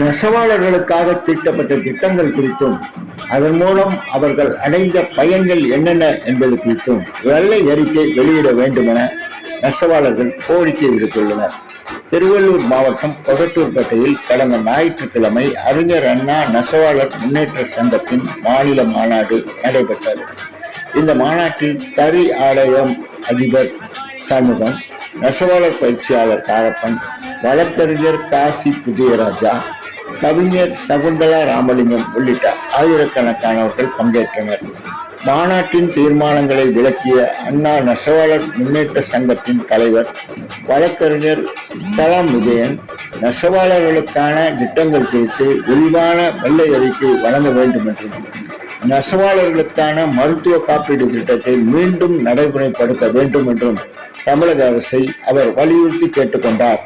நெசவாளர்களுக்காக தீட்டப்பட்ட திட்டங்கள் குறித்தும் அதன் மூலம் அவர்கள் அடைந்த பயன்கள் என்னென்ன என்பது குறித்தும் வெள்ளை அறிக்கை வெளியிட வேண்டும் என நெசவாளர்கள் கோரிக்கை விடுத்துள்ளனர். திருவள்ளூர் மாவட்டம் கொசட்டூர்பேட்டையில் கடந்த ஞாயிற்றுக்கிழமை அறிஞர் அண்ணா நெசவாளர் முன்னேற்ற சங்கத்தின் மாநில மாநாடு நடைபெற்றது. இந்த மாநாட்டில் தறி ஆலயம் அதிபர் சண்முகம் நெசவாளர் பயிற்சியாளர் தாரப்பன் வழக்கறிஞர் காசி புதியராஜா கவிஞர் சகுந்தலா ராமலிங்கம் உள்ளிட்ட ஆயிரக்கணக்கானவர்கள் பங்கேற்றனர். மாநாட்டின் தீர்மானங்களை விளக்கிய அண்ணா நெசவாளர் முன்னேற்ற சங்கத்தின் தலைவர் வழக்கறிஞர் கலாம் விஜயன் நெசவாளர்களுக்கான திட்டங்கள் குறித்து விரிவான வெள்ளை அறிக்கை வழங்க வேண்டும் என்றும் நெசவாளர்களுக்கான மருத்துவ காப்பீடு திட்டத்தை மீண்டும் நடைமுறைப்படுத்த வேண்டும் என்றும் தமிழக அரசை அவர் வலியுறுத்தி கேட்டுக்கொண்டார்.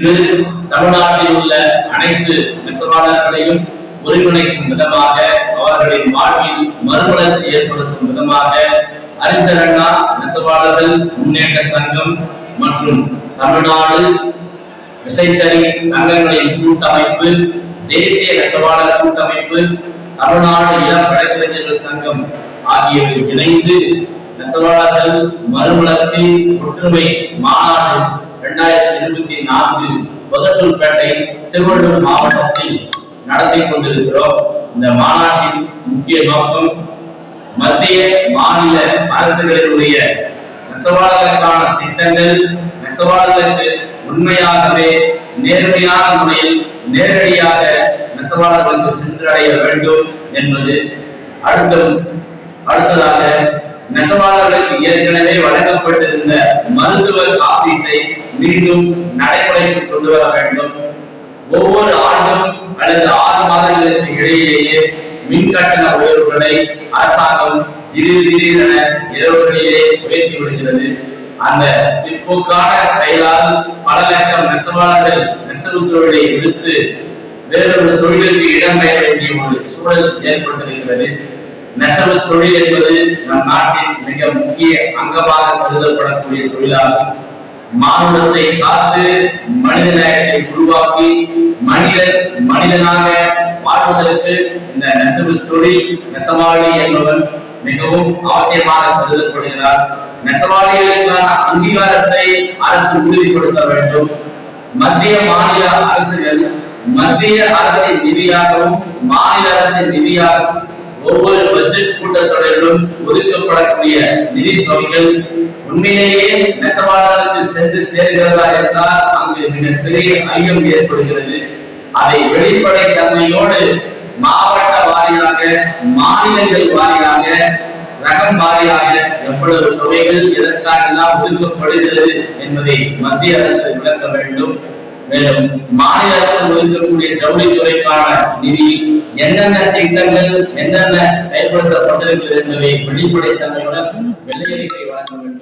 இது தமிழ்நாட்டில் உள்ள அனைத்து நெசவாளர்களையும் ஒருங்கிணைக்கும் விதமாக அவர்களின் வாழ்வில் மறுமலர்ச்சி ஏற்படுத்தும் விதமாக அறிஞரண்ணா நெசவாளர்கள் முன்னேற்ற சங்கம் மற்றும் தமிழ்நாடு விசைத்தறி சங்கங்களின் கூட்டமைப்பு தேசிய நெசவாளர் கூட்டமைப்பு தமிழ்நாடு இளம் வழக்கறிஞர்கள் சங்கம் ஆகியவை இணைந்து நெசவாளர்கள் மறுமலர்ச்சி ஒற்றுமை மாநாடு இரண்டாயிரத்தி இருபத்தி நான்கு பொதட்டூர்பேட்டை திருவள்ளூர் மாவட்டத்தில் நடத்தி கொண்டிருக்கிறோம். இந்த மாநாட்டின் முக்கிய நோக்கம் மத்திய மாநில அரசுகளினுடைய நெசவாளர்களுக்கான திட்டங்கள் நெசவாளர்களுக்கு உண்மையாகவே நேர்மையான முறையில் நேரடியாக நெசவாளர்களுக்கு சென்றடைய வேண்டும் என்பது அடுத்த அடுத்ததாக நெசவாளர்களுக்கு ஏற்கனவே வழங்கப்பட்டிருந்த மருத்துவ காப்பீட்டை மீண்டும் நடைமுறைக்கு கொண்டு வர வேண்டும். ஒவ்வொரு ஆண்டும் அல்லது ஆறு மாதங்களுக்கு இடையிலேயே மின் கட்டண உயர்வுகளை அரசாங்கம் திடீர் திடீரென இரவுகளிலே உயர்த்தி விடுகிறது. அந்த பிற்போக்கான செயலால் பல லட்சம் நெசவாளர்கள் நெசவு தொழிலை விடுத்து வேறொரு தொழிலுக்கு இடம்பெயர வேண்டிய ஒரு சூழல் ஏற்பட்டிருக்கிறது. நெசவு தொழில் என்பது நம் நாட்டின் முக்கிய அங்கமாக கருதப்படக்கூடிய தொழிலாளர். மானுடத்தை காத்து மனித நேயத்தை உருவாக்கி மனிதன் மனிதனாக வாழ்வதற்கு இந்த நெசவு தொழில் நெசவாளி என்பவன் மிகவும் அவசியமாக கருதப்படுகிறார். நெசவாளிகளுக்கான அங்கீகாரத்தை அரசு உறுதிப்படுத்த வேண்டும். மத்திய மாநில அரசுகள் மத்திய அரசின் நிதியாகவும் மாநில அரசின் நிதியாகவும் ஒவ்வொரு பட்ஜெட் கூட்டத்தொடரிலும் ஒதுக்கப்படக்கூடிய நிதி தொகைகள் உண்மையிலேயே நெசவாளர்களுக்கு சென்று சேர்கிறதா என்றால் அங்கு மிகப்பெரிய ஐயம் ஏற்படுகிறது. அதை வெளிப்படை தன்மையோடு மாவட்ட வாரியாக மாநிலங்கள் வாரியாக ரகம் வாரியாக எவ்வளவு தொகைகள் எதற்காகலாம் ஒதுக்கப்படுகிறது என்பதை மத்திய அரசு விளக்க வேண்டும். மேலும் மாநில அரசு ஒதுக்கக்கூடிய ஜவுளித்துறைக்கான நிதி என்னென்ன திட்டங்கள் என்னென்ன செயல்படுத்தப்பட்டிருக்கிறது என்பதை வெளிப்படைத்தன்மையுடன் வெள்ளையறிக்கை வழங்க வேண்டும்.